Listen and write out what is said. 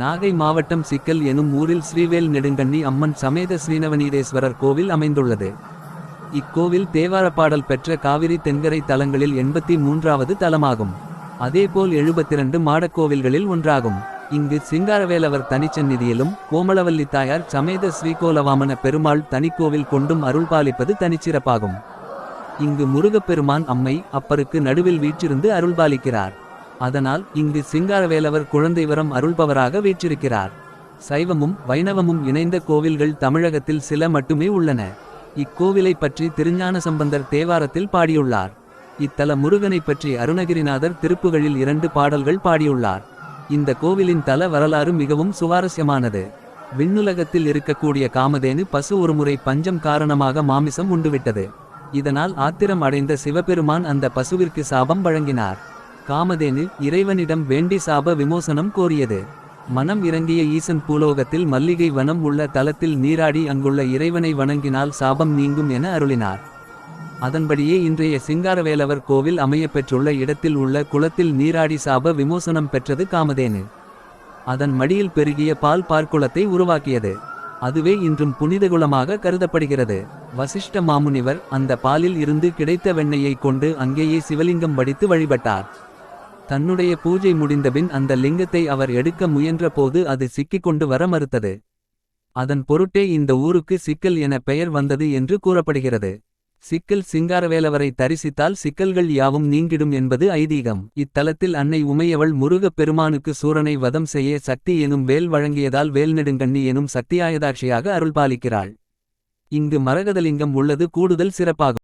நாகை மாவட்டம் சிக்கல் எனும் ஊரில் ஸ்ரீவேல் நெடுங்கண்ணி அம்மன் சமேத ஸ்ரீனவநீதேஸ்வரர் கோவில் அமைந்துள்ளது. இக்கோவில் தேவாரப்பாடல் பெற்ற காவிரி தென்கரை தலங்களில் எண்பத்தி மூன்றாவது தலமாகும். அதேபோல் எழுபத்திரண்டு மாடக்கோவில்களில் ஒன்றாகும். இங்கு சிங்காரவேலவர் தனிச்சந்நிதியிலும் கோமளவல்லி தாயார் சமேத ஸ்ரீகோலவாமன பெருமாள் தனிக்கோவில் கொண்டும் அருள்பாலிப்பது தனிச்சிறப்பாகும். இங்கு முருகப்பெருமான் அம்மை அப்பருக்கு நடுவில் வீற்றிருந்து அருள்பாலிக்கிறார் அதனால் இங்கு சிங்காரவேலவர் குழந்தைவரம் அருள்பவராக வீற்றிருக்கிறார். சைவமும் வைணவமும் இணைந்த கோவில்கள் தமிழகத்தில் சில மட்டுமே உள்ளன. இக்கோவிலை பற்றி திருஞான சம்பந்தர் தேவாரத்தில் பாடியுள்ளார். இத்தல முருகனை பற்றி அருணகிரிநாதர் திருப்புகளில் இரண்டு பாடல்கள் பாடியுள்ளார். இந்த கோவிலின் தல வரலாறு மிகவும் சுவாரஸ்யமானது. விண்ணுலகத்தில் இருக்கக்கூடிய காமதேனு பசு ஒருமுறை பஞ்சம் காரணமாக மாமிசம் உண்டுவிட்டது. இதனால் ஆத்திரம் அடைந்த சிவபெருமான் அந்த பசுவிற்கு சாபம் வழங்கினார். காமதேனு இறைவனிடம் வேண்டி சாப விமோசனம் கோரியது. மனம் இறங்கிய ஈசன் பூலோகத்தில் மல்லிகை வனம் உள்ள தலத்தில் நீராடி அங்குள்ள இறைவனை வணங்கினால் சாபம் நீங்கும் என அருளினார். அதன்படியே இன்றைய சிங்காரவேலவர் கோவில் அமையப்பெற்றுள்ள இடத்தில் உள்ள குளத்தில் நீராடி சாப விமோசனம் பெற்றது காமதேனு. அதன் மடியில் பெருகிய பால் பார்க்குளத்தை உருவாக்கியது. அதுவே இன்றும் புனிதகுலமாக கருதப்படுகிறது. வசிஷ்ட மாமுனிவர் அந்த பாலில் இருந்து கிடைத்த வெண்ணையை கொண்டு அங்கேயே சிவலிங்கம் வடித்து வழிபட்டார். தன்னுடைய பூஜை முடிந்தபின் அந்த லிங்கத்தை அவர் எடுக்க முயன்ற போது அது சிக்கிக்கொண்டு வர மறுத்தது. அதன் பொருட்டே இந்த ஊருக்கு சிக்கல் என பெயர் வந்தது என்று கூறப்படுகிறது. சிக்கல் சிங்காரவேலவரை தரிசித்தால் சிக்கல்கள் யாவும் நீங்கிடும் என்பது ஐதீகம். இத்தலத்தில் அன்னை உமையவள் முருகப் பெருமானுக்கு சூரனை வதம் செய்ய சக்தி எனும் வேல் வழங்கியதால் வேல்நெடுங்கண்ணி எனும் சக்தியாயதாட்சியாக அருள்பாலிக்கிறாள். இங்கு மரகதலிங்கம் உள்ளது கூடுதல் சிறப்பாகும்.